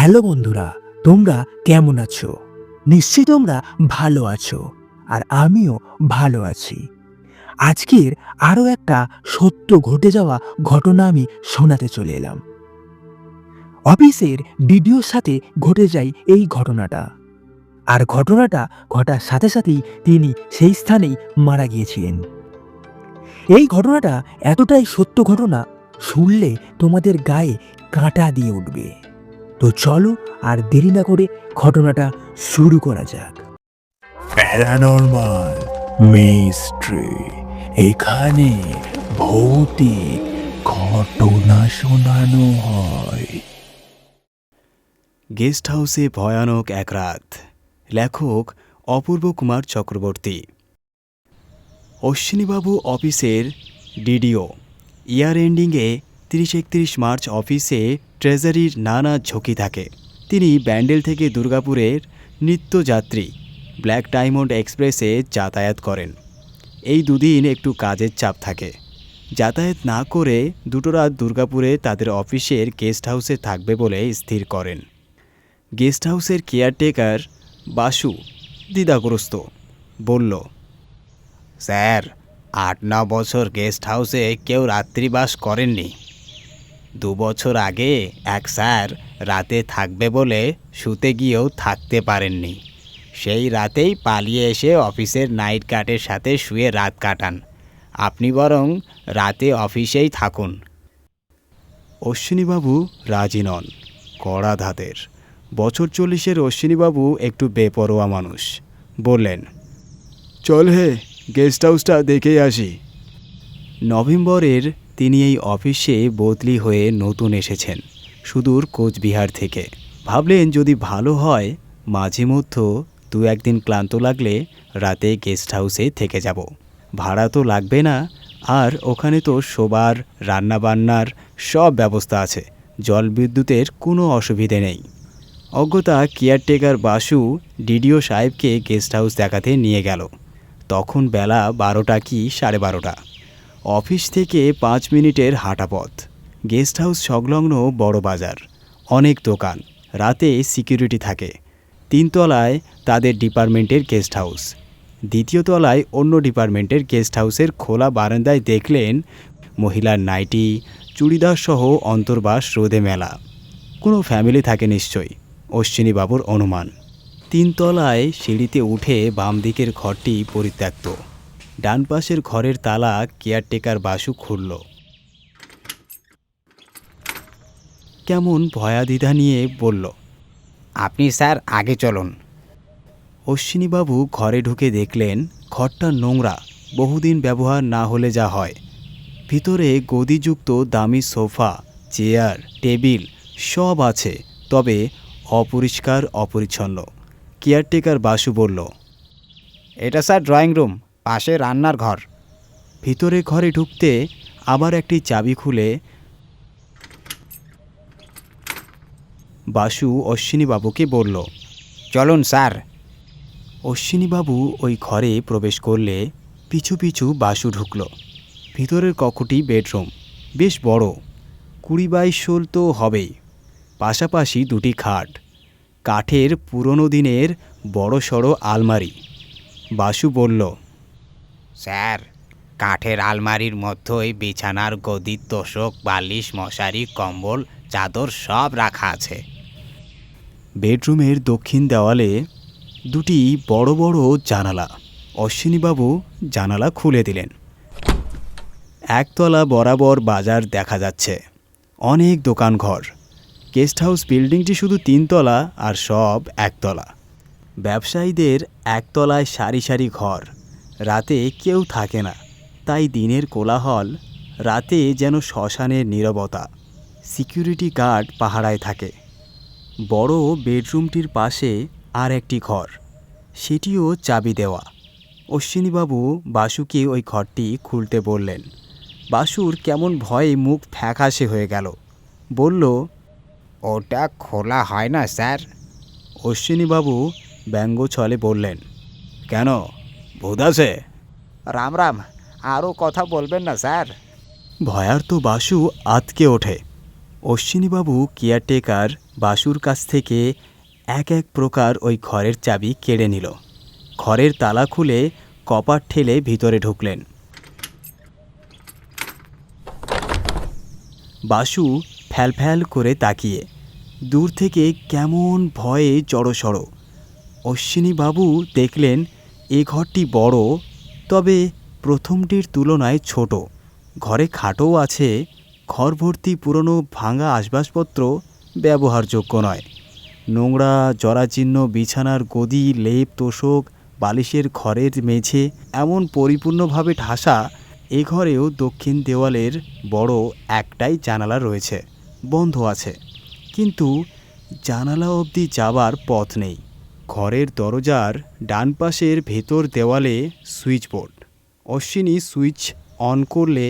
Hello বন্ধুরা, তোমরা কেমন আছো? নিশ্চয়ই তোমরা ভালো আছো, আর আমিও ভালো আছি। আজকের আরও একটা সত্য ঘটে যাওয়া ঘটনা আমি শোনাতে চলে এলাম। অফিসের ডিডিওর সাথে ঘটে যায় এই ঘটনাটা। আর ঘটনাটা ঘটার সাথে সাথেই তিনি সেই স্থানেই মারা গিয়েছিলেন। এই ঘটনাটা এতটাই সত্য ঘটনা, শুনলে তোমাদের গায়ে কাঁটা দিয়ে উঠবে। তো চলো আর দেরি না করে ঘটনাটা শুরু করা যাক। প্যারানর্মাল মিস্ট্রি, এখানে ভৌতিক ঘটনা শোনানো হয়। গেস্ট হাউসে ভয়ানক এক রাত, লেখক অপূর্ব কুমার চক্রবর্তী। অশ্বিনীবাবু অফিসের ডিডিও, ইয়ার এন্ডিংয়ে তিরিশ একত্রিশ মার্চ অফিসে ট্রেজারির নানা ঝুঁকি থাকে। তিনি ব্যান্ডেল থেকে দুর্গাপুরের নিত্যযাত্রী ব্ল্যাক ডায়মন্ড এক্সপ্রেসে যাতায়াত করেন। এই দুদিন একটু কাজের চাপ থাকে। যাতায়াত না করে দুটো রাত দুর্গাপুরে তাদের অফিসের গেস্ট হাউসে থাকবে বলে স্থির করেন। গেস্ট হাউসের কেয়ারটেকার বাসু দ্বিধাগ্রস্ত বলল, স্যার আট ন বছর গেস্ট হাউসে কেউ রাত্রিবাস করেননি। দু বছর আগে এক স্যার রাতে থাকবে বলে শুতে গিয়েও থাকতে পারেননি। সেই রাতেই পালিয়ে এসে অফিসের নাইট গার্ডের সাথে শুয়ে রাত কাটান। আপনি বরং রাতে অফিসেই থাকুন। অশ্বিনীবাবু রাজি নন কড়া ধাতের বছর চল্লিশের অশ্বিনীবাবু একটু বেপরোয়া মানুষ। বললেন চল হে গেস্ট হাউসটা দেখেই আসি। নভেম্বরের তিনি এই অফিসে বদলি হয়ে নতুন এসেছেন, সুদূর কোচবিহার থেকে। ভাবলেন যদি ভালো হয়, মাঝে মধ্যে দু একদিন ক্লান্ত লাগলে রাতে গেস্ট হাউসে থেকে যাব। ভাড়া তো লাগবে না, আর ওখানে তো শোবার, রান্নাবান্নার সব ব্যবস্থা আছে, জল বিদ্যুতের কোনো অসুবিধে নেই। অজ্ঞতা কেয়ারটেকার বাসু ডিডিও সাহেবকে গেস্ট হাউস দেখাতে নিয়ে গেল। তখন বেলা বারোটা কি সাড়ে বারোটা। অফিস থেকে পাঁচ মিনিটের হাঁটাপথ। গেস্ট হাউস সংলগ্ন বড় বাজার। অনেক দোকান। রাতে সিকিউরিটি থাকে। তিনতলায় তাদের ডিপার্টমেন্টের গেস্ট হাউস। দ্বিতীয় তলায় অন্য ডিপার্টমেন্টের গেস্ট হাউসের খোলা বারান্দায় দেখলেন মহিলার নাইটি, চুড়িদার সহ অন্তর্বাস রোদে মেলা। কোনো ফ্যামিলি থাকে নিশ্চয়ই, অশ্বিনীবাবুর অনুমান। তিনতলায় সিঁড়িতে উঠে বাম দিকের ঘরটি পরিত্যক্ত। ডান পাশের ঘরের তালা কেয়ারটেকার বাসু খুলল। কেমন ভয়াদিধা নিয়ে বলল আপনি স্যার আগে চলুন। অশ্বিনীবাবু ঘরে ঢুকে দেখলেন ঘরটা নোংরা বহুদিন ব্যবহার না হলে যা হয়। ভিতরে গদিযুক্ত দামি সোফা চেয়ার টেবিল সব আছে তবে অপরিষ্কার অপরিচ্ছন্ন। কেয়ারটেকার বাসু বলল এটা স্যার ড্রয়িং রুম। পাশে রান্নার ঘর। ভিতরে ঘরে ঢুকতে আবার একটি চাবি খুলে বাসু অশ্বিনীবাবুকে বলল, চলুন, স্যার। অশ্বিনীবাবু ওই ঘরে প্রবেশ করলে পিছু পিছু বাসু ঢুকল। ভিতরের কক্ষটি বেডরুম, বেশ বড়, কুড়ি বাইশ ষোল তো হবেই, পাশাপাশি দুটি খাট, কাঠের পুরনো দিনের বড় সড়ো আলমারি। বাসু বলল স্যার, কাঠের আলমারির মধ্যেই বিছানার গদি, তোষক, বালিশ, মশারি, কম্বল, চাদর সব রাখা আছে। বেডরুমের দক্ষিণ দেওয়ালে দুটি বড় বড় জানালা। অশ্বিনীবাবু জানালা খুলে দিলেন। একতলা বরাবর বাজার দেখা যাচ্ছে। অনেক দোকানঘর গেস্ট হাউস বিল্ডিংটি শুধু তিনতলা আর সব একতলা। ব্যবসায়ীদের একতলায় সারি সারি ঘর। রাতে কেউ থাকে না। তাই দিনের কোলাহল রাতে যেন শ্মশানের নীরবতা সিকিউরিটি গার্ড পাহারায় থাকে। বড় বেডরুমটির পাশে আর একটি ঘর সেটিও চাবি দেওয়া। অশ্বিনীবাবু বাসুকে ওই ঘরটি খুলতে বললেন বাসুর কেমন ভয়ে মুখ ফ্যাকাশে হয়ে গেল। বলল ওটা খোলা হয় না স্যার। অশ্বিনীবাবু ব্যঙ্গ ছলে বললেন কেন? ভূত আছে। রাম রাম আরও কথা বলবেন না স্যার। ভয়ার্ত বাসু আতকে ওঠে। অশ্বিনীবাবু কেয়ারটেকার বাসুর কাছ থেকে এক এক প্রকার ওই ঘরের চাবি কেড়ে নিল। ঘরের তালা খুলে কপাট ঠেলে ভিতরে ঢুকলেন। বাসু ফ্যালফ্যাল করে তাকিয়ে। দূর থেকে কেমন ভয়ে জড়সড়। অশ্বিনীবাবু দেখলেন এ ঘরটি বড়, তবে প্রথমটির তুলনায় ছোট। ঘরে খাটও আছে ঘর ভর্তি পুরনো ভাঙা আসবাবপত্র ব্যবহারযোগ্য নয়। নোংরা জরাচীর্ণ বিছানার গদি, লেপ, তোষক, বালিশের ঘরের মেঝে, এমন পরিপূর্ণভাবে ঠাসা, এ ঘরেও দক্ষিণ দেওয়ালের বড় একটাই জানালা রয়েছে, বন্ধ আছে। কিন্তু জানালা অবধি যাবার পথ নেই। ঘরের দরজার ডান পাশের ভেতর দেওয়ালে switch board. Ashwini switch on করলে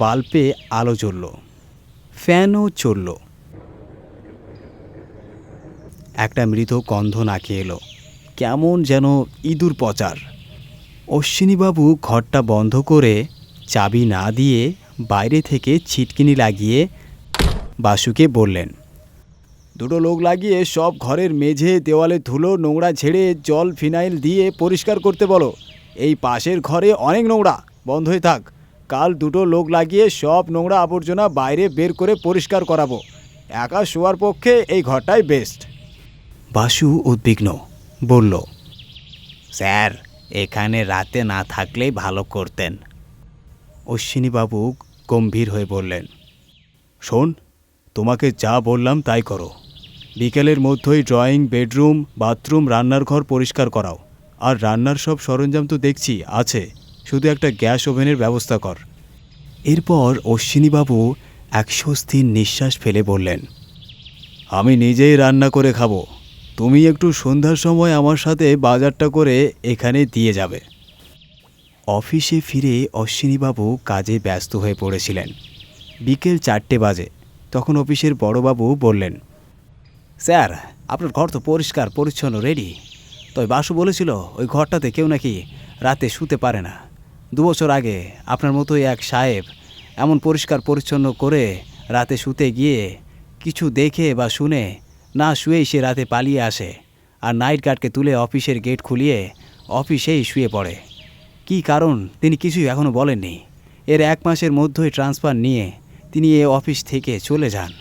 বাল্বে আলো জ্বলল, ফ্যানও চলল। একটা মৃত গন্ধ নাকে এলো, কেমন যেন ইঁদুর পচার। অশ্বিনীবাবু ঘরটা বন্ধ করে চাবি না দিয়ে বাইরে থেকে ছিটকিনি লাগিয়ে বাসুকে বললেন দুটো লোক লাগিয়ে সব ঘরের মেঝে দেওয়ালে ধুলো নোংরা ঝেড়ে জল ফিনাইল দিয়ে পরিষ্কার করতে বলো। এই পাশের ঘরে অনেক নোংরা। বন্ধ হয়ে থাক। কাল দুটো লোক লাগিয়ে সব নোংরা আবর্জনা বাইরে বের করে পরিষ্কার করাবো। একা শোয়ার পক্ষে এই ঘরটাই বেস্ট বাসু উদ্বিগ্ন। বলল স্যার এখানে রাতে না থাকলেই ভালো করতেন। অশ্বিনীবাবু গম্ভীর হয়ে বললেন শোন তোমাকে যা বললাম তাই করো। বিকেলের মধ্যেই ড্রয়িং, বেডরুম, বাথরুম রান্নার ঘর পরিষ্কার করাও। আর রান্নার সব সরঞ্জাম তো দেখছি, আছে। শুধু একটা গ্যাস ওভেনের ব্যবস্থা কর। এরপর অশ্বিনীবাবু এক স্বস্তির নিঃশ্বাস ফেলে বললেন, আমি নিজেই রান্না করে খাব। তুমি একটু সন্ধ্যার সময় আমার সাথে বাজারটা করে এখানে দিয়ে যাবে। অফিসে ফিরে অশ্বিনীবাবু কাজে ব্যস্ত হয়ে পড়েছিলেন। বিকেল চারটে বাজে। তখন অফিসের বড়বাবু বললেন স্যার, আপনার ঘর তো পরিষ্কার, পরিচ্ছন্ন রেডি তবে বাসু বলেছিল, ওই ঘরটাতে কেউ নাকি রাতে শুতে পারে না। দুবছর আগে আপনার মতোই এক সাহেব এমন পরিষ্কার, পরিচ্ছন্ন করে রাতে শুতে গিয়ে কিছু দেখে বা শুনে না শুয়েই সে রাতে পালিয়ে আসে আর নাইট গার্ডকে তুলে অফিসের গেট খুলিয়ে অফিসেই শুয়ে পড়ে। কী কারণ তিনি কিছুই এখনও বলেননি। এর এক মাসের মধ্যেই ট্রান্সফার নিয়ে তিনি এ অফিস থেকে চলে যান।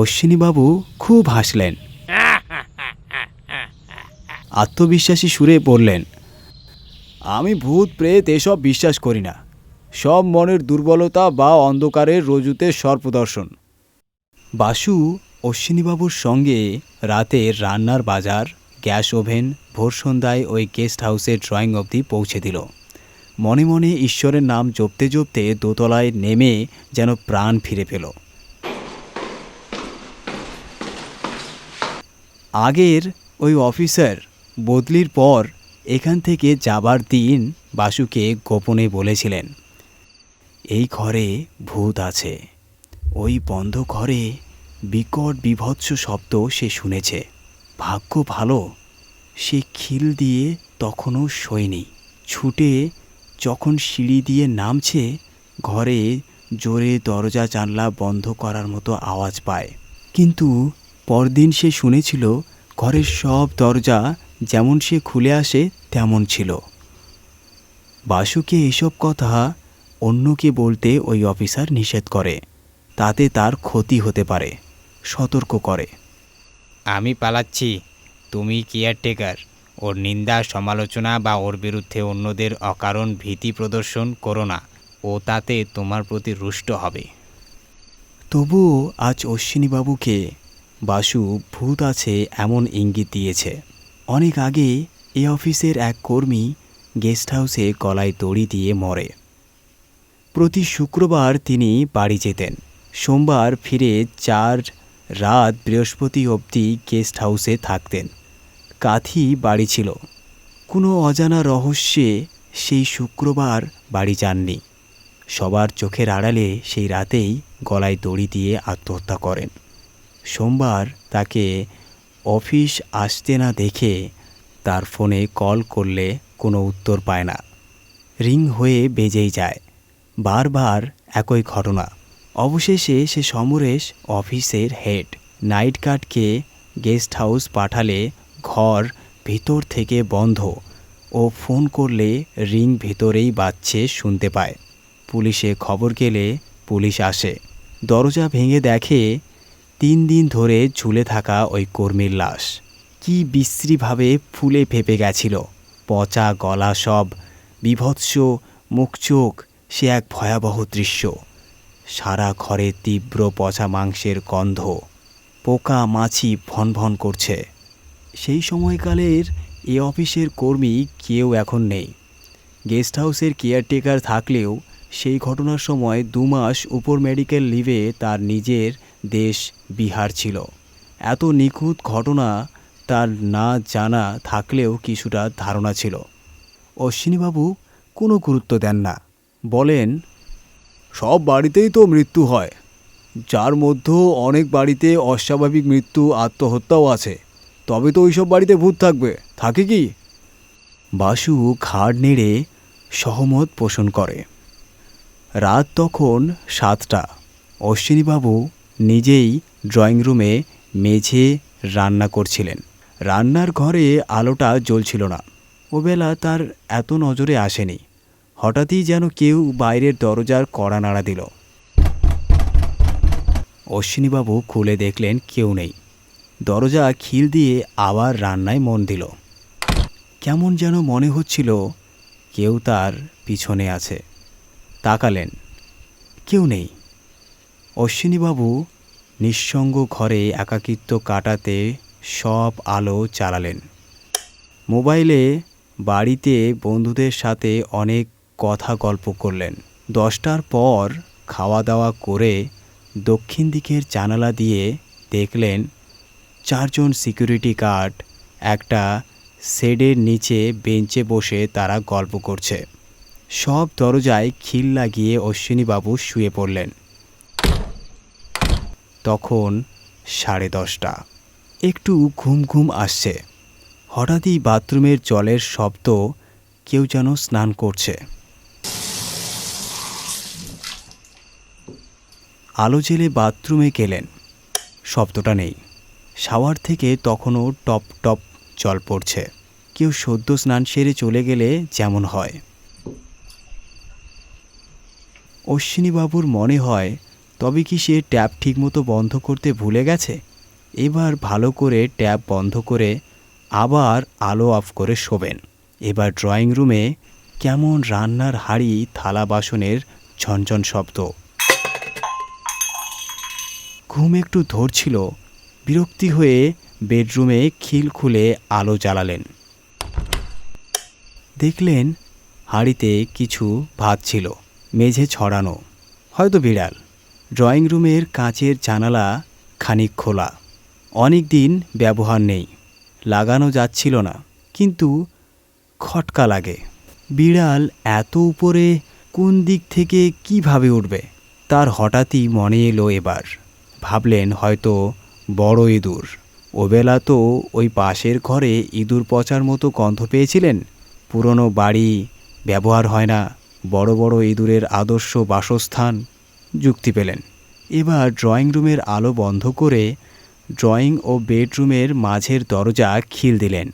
অশ্বিনীবাবু খুব হাসলেন। আত্মবিশ্বাসী সুরে বললেন, আমি ভূত, প্রেত এসব বিশ্বাস করি না। সব মনের দুর্বলতা বা অন্ধকারের রজুতে সর্পদর্শন। বাসু অশ্বিনীবাবুর সঙ্গে রাতে রান্নার বাজার, গ্যাস ওভেন, ভোর সন্ধ্যায় ওই গেস্ট হাউসের ড্রয়িং অবধি পৌঁছে দিল। মনে মনে ঈশ্বরের নাম জপতে জপতে দোতলায় নেমে যেন প্রাণ ফিরে পেল। আগের ওই অফিসার বদলির পর এখান থেকে যাবার দিন বাসুকে গোপনে বলেছিলেন, এই ঘরে ভূত আছে। ওই বন্ধ ঘরে বিকট বিভৎস শব্দ সে শুনেছে। ভাগ্য ভালো, সে খিল দিয়ে তখনও শোয়নি। ছুটে যখন সিঁড়ি দিয়ে নামছে, ঘরে জোরে দরজা জানলা বন্ধ করার মতো আওয়াজ পায়। কিন্তু পরদিন সে শুনেছিল ঘরের সব দরজা যেমন সে খুলে আসে তেমন ছিল। বাসুকে এসব কথা অন্যকে বলতে ওই অফিসার নিষেধ করে। তাতে তার ক্ষতি হতে পারে সতর্ক করে। আমি পালাচ্ছি। তুমি কেয়ারটেকার। ওর নিন্দা সমালোচনা বা ওর বিরুদ্ধে অন্যদের অকারণ ভীতি প্রদর্শন করো না। ও তাতে তোমার প্রতি রুষ্ট হবে। তবুও আজ অশ্বিনীবাবুকে বাসু ভূত আছে এমন ইঙ্গিত দিয়েছে। অনেক আগে এ অফিসের এক কর্মী গেস্ট হাউসে গলায় দড়ি দিয়ে মরে। প্রতি শুক্রবার তিনি বাড়ি যেতেন। সোমবার ফিরে চার রাত বৃহস্পতি অবধি গেস্ট হাউসে থাকতেন। কাথি বাড়ি ছিল। কোনো অজানা রহস্যে সেই শুক্রবার বাড়ি যাননি। সবার চোখের আড়ালে সেই রাতেই গলায় দড়ি দিয়ে আত্মহত্যা করেন। সোমবার তাকে অফিস আসতে না দেখে তার ফোনে কল করলে কোনো উত্তর পায় না। রিং হয়ে বেজেই যায়। বারবার একই ঘটনা। অবশেষে সে সমরেশ অফিসের হেড। নাইট গার্ডকে গেস্ট হাউস পাঠালে ঘর ভিতর থেকে বন্ধ ও ফোন করলে রিং ভেতরেই বাজছে শুনতে পায়। পুলিশে খবর গেলে পুলিশ আসে। দরজা ভেঙে দেখে তিন দিন ধরে ঝুলে থাকা ওই কর্মীর লাশ। কি বিশ্রীভাবে ফুলে ফেপে গেছিল। পচা গলা সব, বিভৎস মুখ চোখ সে এক ভয়াবহ দৃশ্য। সারা ঘরে তীব্র পচা মাংসের গন্ধ। পোকা মাছি ভন ভন করছে। সেই সময়কালের এ অফিসের কর্মী কেউ এখন নেই। গেস্ট হাউসের কেয়ারটেকার থাকলেও সেই ঘটনার সময় দু মাস উপর মেডিকেল লিভে তার নিজের দেশ বিহার ছিল। এত নিখুঁত ঘটনা তার না জানা থাকলেও কিছুটা ধারণা ছিল। অশ্বিনীবাবু কোনো গুরুত্ব দেন না। বলেন, সব বাড়িতেই তো মৃত্যু হয়। যার মধ্যেও অনেক বাড়িতে অস্বাভাবিক মৃত্যু, আত্মহত্যাও আছে। তবে তো ওইসব বাড়িতে ভূত থাকবে। থাকে কি? বাসু ঘাড় নেড়ে সহমত পোষণ করে। রাত তখন সাতটা। অশ্বিনীবাবু নিজেই ড্রয়িং রুমে মেঝে রান্না করছিলেন। রান্নার ঘরে আলোটা জ্বলছিল না। ওবেলা তার এত নজরে আসেনি। হঠাৎই যেন কেউ বাইরের দরজার কড়া নাড়া দিল। অশ্বিনীবাবু খুলে দেখলেন কেউ নেই। দরজা খিল দিয়ে আবার রান্নায় মন দিল। কেমন যেন মনে হচ্ছিল কেউ তার পিছনে আছে। তাকালেন। কেউ নেই। অশ্বিনীবাবু নিঃসঙ্গ ঘরে একাকিত্ব কাটাতে সব আলো চালালেন। মোবাইলে বাড়িতে বন্ধুদের সাথে অনেক কথা গল্প করলেন। দশটার পর খাওয়া দাওয়া করে দক্ষিণ দিকের জানালা দিয়ে দেখলেন, চারজন সিকিউরিটি গার্ড একটা শেডের নিচে বেঞ্চে বসে তারা গল্প করছে। সব দরজায় খিল লাগিয়ে অশ্বিনীবাবু শুয়ে পড়লেন। তখন সাড়ে দশটা। একটু ঘুম ঘুম আসছে। হঠাৎই বাথরুমের জলের শব্দ কেউ যেন স্নান করছে। আলো জেলে বাথরুমে গেলেন। শব্দটা নেই। শাওয়ার থেকে তখনও টপ টপ জল পড়ছে। কেউ সদ্য স্নান সেরে চলে গেলে যেমন হয়। অশ্বিনীবাবুর মনে হয়, তবে কি সে ট্যাপ ঠিকমতো বন্ধ করতে ভুলে গেছে? এবার ভালো করে ট্যাপ বন্ধ করে আবার আলো অফ করে শোবেন। এবার ড্রয়িং রুমে কেমন রান্নার হাঁড়ি, থালা বাসনের ঝনঝন শব্দ। ঘুম একটু ধরছিল, বিরক্তি হয়ে বেডরুমে খিল খুলে আলো জ্বালালেন। দেখলেন হাঁড়িতে কিছু ভাত ছিল। মেঝে ছড়ানো। হয়তো বিড়াল। ড্রয়িং রুমের কাঁচের জানালা খানিক খোলা। অনেক দিন ব্যবহার নেই। লাগানো যাচ্ছিল না, কিন্তু খটকা লাগে। বিড়াল এত উপরে কোন দিক থেকে কীভাবে উঠবে, তার হঠাৎই মনে এলো এবার। ভাবলেন হয়তো বড় ইঁদুর। ওবেলা তো ওই পাশের ঘরে ইঁদুর পচার মতো গন্ধ পেয়েছিলেন। পুরনো বাড়ি ব্যবহার হয় না। বড় বড় ইঁদুরের আদর্শ বাসস্থান যুক্তি পেলেন। এবার ড্রয়িং রুমের আলো বন্ধ করে ড্রয়িং ও বেডরুমের মাঝের দরজা খিল দিলেন।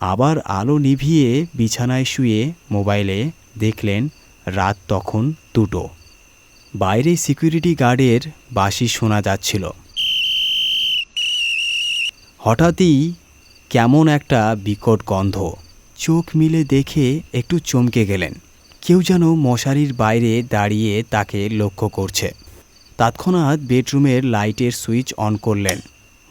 আবার আলো নিভিয়ে বিছানায় শুয়ে মোবাইলে দেখলেন, রাত তখন দুটো। বাইরে সিকিউরিটি গার্ডের বাঁশি শোনা যাচ্ছিল। হঠাৎই কেমন একটা বিকট গন্ধ। চোখ মিলে দেখে একটু চমকে গেলেন। কেউ যেন মশারির বাইরে দাঁড়িয়ে তাকে লক্ষ্য করছে। তৎক্ষণাৎ বেডরুমের লাইটের সুইচ অন করলেন।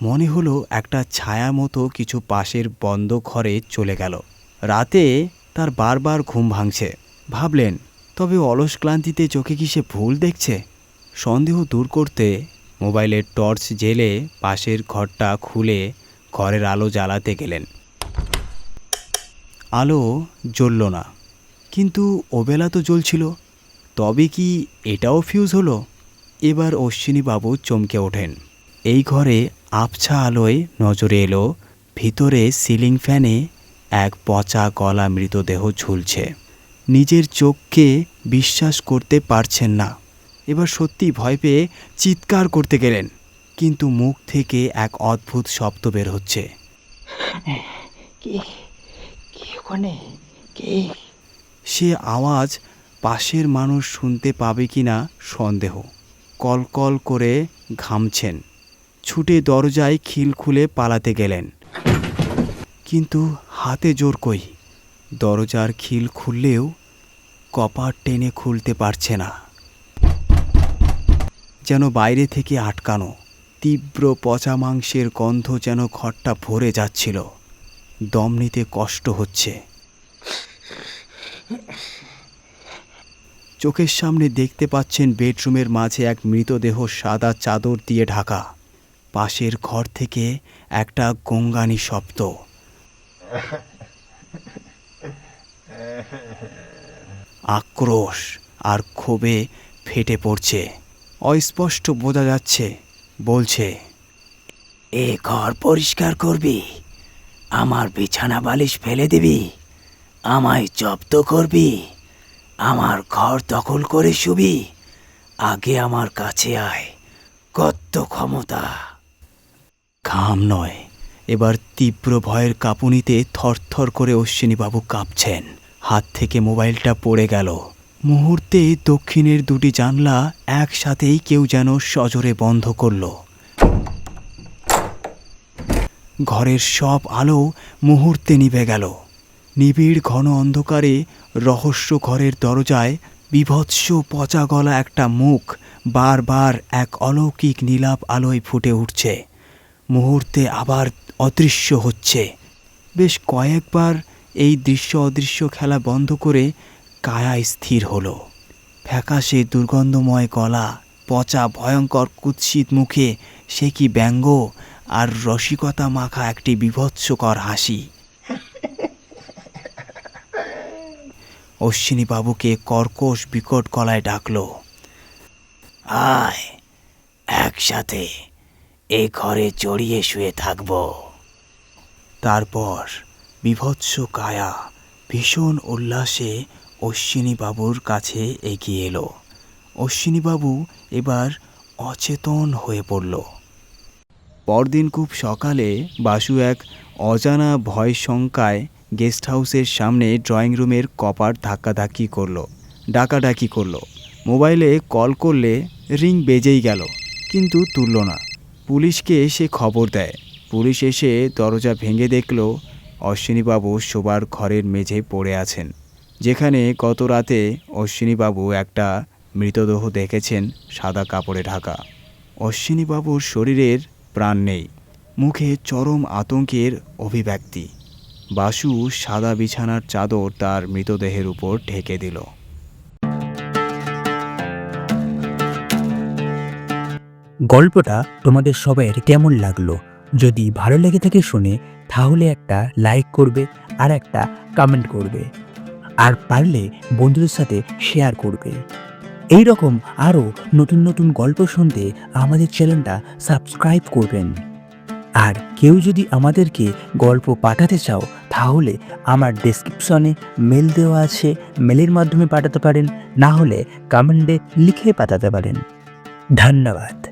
মনে হলো একটা ছায়া মতো কিছু পাশের বন্ধ ঘরে চলে গেল। রাতে তার বারবার ঘুম ভাঙছে। ভাবলেন, তবে অলস ক্লান্তিতে চোখে কি সে ভুল দেখছে? সন্দেহ দূর করতে মোবাইলের টর্চ জেলে পাশের ঘরটা খুলে ঘরের আলো জ্বালাতে গেলেন। আলো জ্বলল না। কিন্তু ওবেলা তো জ্বলছিল। তবে কি এটাও ফিউজ হলো? এবার অশ্বিনীবাবু চমকে ওঠেন। এই ঘরে আবছা আলোয় নজরে এলো, ভিতরে সিলিং ফ্যানে এক পচা গলা মৃতদেহ ঝুলছে। নিজের চোখকে বিশ্বাস করতে পারছেন না। এবার সত্যি ভয় পেয়ে চিৎকার করতে গেলেন, কিন্তু মুখ থেকে এক অদ্ভুত শব্দ বের হচ্ছে। কে কে ওখানে? কে? সে আওয়াজ পাশের মানুষ শুনতে পাবে কি না সন্দেহ কলকল করে ঘামছেন। ছুটে দরজায় খিল খুলে পালাতে গেলেন। কিন্তু হাতে জোর কই? দরজার খিল খুললেও কপাট টেনে খুলতে পারছে না। যেন বাইরে থেকে আটকানো, তীব্র পচা মাংসের গন্ধ যেন ঘরটা ভরে যাচ্ছিল। দম নিতে কষ্ট হচ্ছে। চোখের সামনে দেখতে পাচ্ছেন বেডরুমের মাঝে এক মৃতদেহ সাদা চাদর দিয়ে ঢাকা। পাশের ঘর থেকে একটা গঙ্গানি শব্দ। আক্রোশ আর ক্ষোভে ফেটে পড়ছে। অস্পষ্ট বোঝা যাচ্ছে, বলছে, এ ঘর পরিষ্কার করবি। আমার বিছানা বালিশ ফেলে দিবি। আমায় জব্দ করবি, আমার ঘর দখল করে শুবি, আগে আমার কাছে আয়, কত ক্ষমতা। ঘাম নয়, এবার তীব্র ভয়ের কাঁপুনিতে থরথর করে অশ্বিনীবাবু কাঁপছেন। হাত থেকে মোবাইলটা পড়ে গেল। মুহূর্তে দক্ষিণের দুটি জানলা একসাথেই কেউ যেন সজোরে বন্ধ করল। ঘরের সব আলো মুহূর্তে নিভে গেল। নিবিড় ঘন অন্ধকারে রহস্য ঘরের দরজায় বিভৎস পচা গলা একটা মুখ বারবার এক অলৌকিক নীলাপ আলোয় ফুটে উঠছে। মুহূর্তে আবার অদৃশ্য হচ্ছে। বেশ কয়েকবার এই দৃশ্য অদৃশ্য খেলা বন্ধ করে কায়া স্থির হলো। ফ্যাকাশে দুর্গন্ধময় গলা, পচা ভয়ঙ্কর কুৎসিত মুখে সে কি ব্যঙ্গ আর রসিকতা মাখা একটি বিভৎসকর হাসি। অশ্বিনী বাবুকে কর্কশ বিকট গলায় ডাকল, আয়, একসাথে এ ঘরে জড়িয়ে শুয়ে থাকব। তারপর বিভৎস কায়া ভীষণ উল্লাসে অশ্বিনীবাবুর কাছে এগিয়ে এলো। অশ্বিনীবাবু এবার অচেতন হয়ে পড়ল। পরদিন খুব সকালে বাসু এক অজানা ভয় শঙ্কায় গেস্ট হাউসের সামনে ড্রয়িং রুমের কপার ধাক্কাধাক্কি করল, ডাকাডাকি করল। মোবাইলে কল করলে রিং বেজেই গেল, কিন্তু তুলল না। পুলিশকে সে খবর দেয়। পুলিশ এসে দরজা ভেঙে দেখল অশ্বিনীবাবু শোবার ঘরের মেঝে পড়ে আছেন, যেখানে গত রাতে অশ্বিনীবাবু একটা মৃতদেহ দেখেছেন সাদা কাপড়ে ঢাকা। অশ্বিনীবাবুর শরীরের প্রাণ নেই, মুখে চরম আতঙ্কের অভিব্যক্তি। বাসু সাদা বিছানার চাদর তার মৃতদেহের উপর ঢেকে দিল। গল্পটা তোমাদের সবাইয়ের কেমন লাগল? যদি ভালো লেগে থাকে শুনে, তাহলে একটা লাইক করবে আর একটা কমেন্ট করবে। আর পারলে বন্ধুদের সাথে শেয়ার করবে। এই রকম আরও নতুন নতুন গল্প শুনতে আমাদের চ্যানেলটা সাবস্ক্রাইব করবেন। আর কেউ যদি আমাদেরকে গল্প পাঠাতে চাও, তাহলে আমার ডেসক্রিপশনে মেল দেওয়া আছে। মেলের মাধ্যমে পাঠাতে পারেন, না হলে কমেন্টে লিখে পাঠাতে পারেন। ধন্যবাদ।